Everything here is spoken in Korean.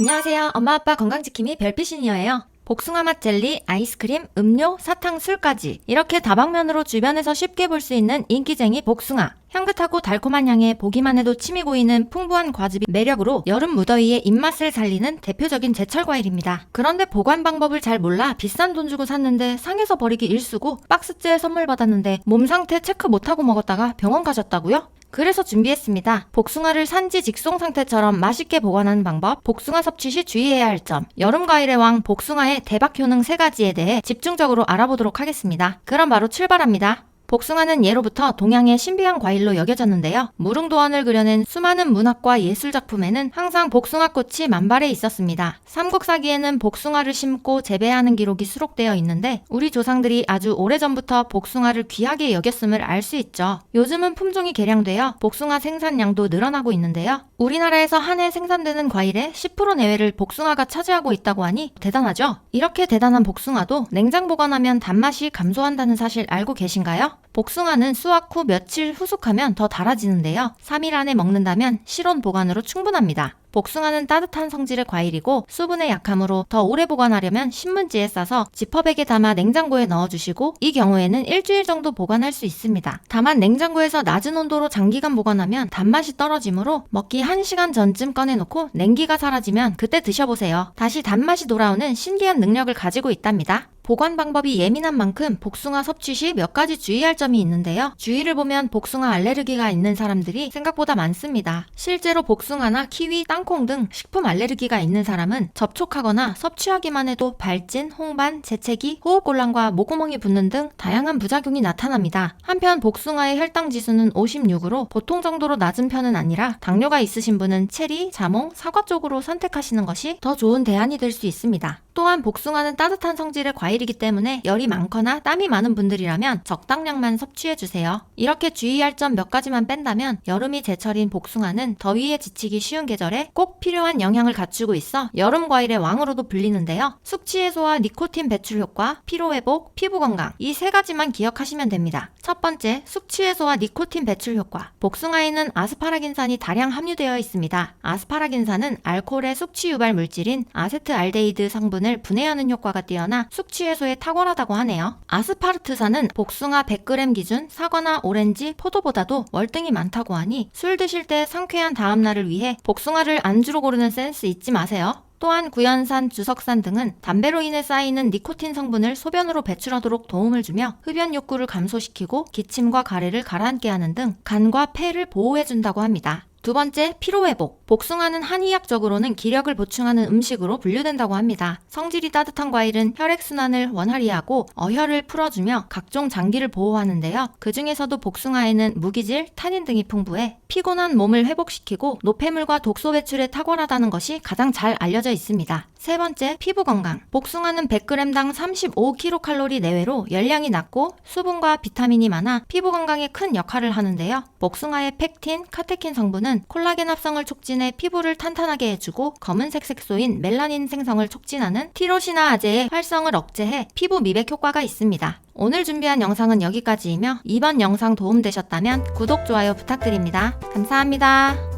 안녕하세요. 엄마 아빠 건강지킴이 별빛이니어예요. 복숭아 맛 젤리, 아이스크림, 음료, 사탕, 술까지 이렇게 다방면으로 주변에서 쉽게 볼 수 있는 인기쟁이 복숭아. 향긋하고 달콤한 향에 보기만 해도 침이 고이는 풍부한 과즙이 매력으로 여름 무더위에 입맛을 살리는 대표적인 제철 과일입니다. 그런데 보관 방법을 잘 몰라 비싼 돈 주고 샀는데 상해서 버리기 일쑤고 박스째 선물 받았는데 몸 상태 체크 못하고 먹었다가 병원 가셨다고요? 그래서 준비했습니다. 복숭아를 산지 직송 상태처럼 맛있게 보관하는 방법, 복숭아 섭취 시 주의해야 할 점, 여름 과일의 왕 복숭아의 대박 효능 세 가지에 대해 집중적으로 알아보도록 하겠습니다. 그럼 바로 출발합니다. 복숭아는 예로부터 동양의 신비한 과일로 여겨졌는데요. 무릉도원을 그려낸 수많은 문학과 예술 작품에는 항상 복숭아꽃이 만발해 있었습니다. 삼국사기에는 복숭아를 심고 재배하는 기록이 수록되어 있는데 우리 조상들이 아주 오래전부터 복숭아를 귀하게 여겼음을 알 수 있죠. 요즘은 품종이 개량되어 복숭아 생산량도 늘어나고 있는데요. 우리나라에서 한 해 생산되는 과일의 10% 내외를 복숭아가 차지하고 있다고 하니 대단하죠? 이렇게 대단한 복숭아도 냉장 보관하면 단맛이 감소한다는 사실 알고 계신가요? 복숭아는 수확 후 며칠 후숙하면 더 달아지는데요. 3일 안에 먹는다면 실온 보관으로 충분합니다. 복숭아는 따뜻한 성질의 과일이고 수분에 약하므로 더 오래 보관하려면 신문지에 싸서 지퍼백에 담아 냉장고에 넣어주시고 이 경우에는 일주일 정도 보관할 수 있습니다. 다만 냉장고에서 낮은 온도로 장기간 보관하면 단맛이 떨어지므로 먹기 1시간 전쯤 꺼내놓고 냉기가 사라지면 그때 드셔보세요. 다시 단맛이 돌아오는 신기한 능력을 가지고 있답니다. 보관 방법이 예민한 만큼 복숭아 섭취 시 몇 가지 주의할 점이 있는데요. 주의를 보면 복숭아 알레르기가 있는 사람들이 생각보다 많습니다. 실제로 복숭아나 키위, 땅콩 등 식품 알레르기가 있는 사람은 접촉하거나 섭취하기만 해도 발진, 홍반, 재채기, 호흡곤란과 목구멍이 붓는 등 다양한 부작용이 나타납니다. 한편 복숭아의 혈당 지수는 56으로 보통 정도로 낮은 편은 아니라 당뇨가 있으신 분은 체리, 자몽, 사과 쪽으로 선택하시는 것이 더 좋은 대안이 될 수 있습니다. 또한 복숭아는 따뜻한 성질의 과일 이기 때문에 열이 많거나 땀이 많은 분들이라면 적당량만 섭취해 주세요. 이렇게 주의할 점 몇 가지만 뺀다면 여름이 제철인 복숭아는 더위에 지치기 쉬운 계절에 꼭 필요한 영양을 갖추고 있어 여름 과일의 왕으로도 불리는데요. 숙취 해소와 니코틴 배출 효과, 피로 회복, 피부 건강 이 세 가지만 기억하시면 됩니다. 첫 번째, 숙취 해소와 니코틴 배출 효과. 복숭아에는 아스파라긴산이 다량 함유되어 있습니다. 아스파라긴산은 알코올의 숙취 유발 물질인 아세트알데히드 성분을 분해하는 효과가 뛰어나 숙취 해소에 탁월하다고 하네요. 아스파르트산은 복숭아 100g 기준 사과나 오렌지, 포도보다도 월등히 많다고 하니 술 드실 때 상쾌한 다음날을 위해 복숭아를 안주로 고르는 센스 잊지 마세요. 또한 구연산, 주석산 등은 담배로 인해 쌓이는 니코틴 성분을 소변으로 배출하도록 도움을 주며 흡연 욕구를 감소시키고 기침과 가래를 가라앉게 하는 등 간과 폐를 보호해준다고 합니다. 두 번째, 피로회복. 복숭아는 한의학적으로는 기력을 보충하는 음식으로 분류된다고 합니다. 성질이 따뜻한 과일은 혈액순환을 원활히 하고 어혈을 풀어주며 각종 장기를 보호하는데요. 그 중에서도 복숭아에는 무기질, 타닌 등이 풍부해 피곤한 몸을 회복시키고 노폐물과 독소 배출에 탁월하다는 것이 가장 잘 알려져 있습니다. 세 번째, 피부 건강. 복숭아는 100g당 35kcal 내외로 열량이 낮고 수분과 비타민이 많아 피부 건강에 큰 역할을 하는데요. 복숭아의 팩틴, 카테킨 성분은 콜라겐 합성을 촉진 해 피부를 탄탄하게 해주고 검은색 색소인 멜라닌 생성을 촉진하는 티로시나 아제의 활성을 억제해 피부 미백 효과가 있습니다. 오늘 준비한 영상은 여기까지이며 이번 영상 도움되셨다면 구독, 좋아요 부탁드립니다. 감사합니다.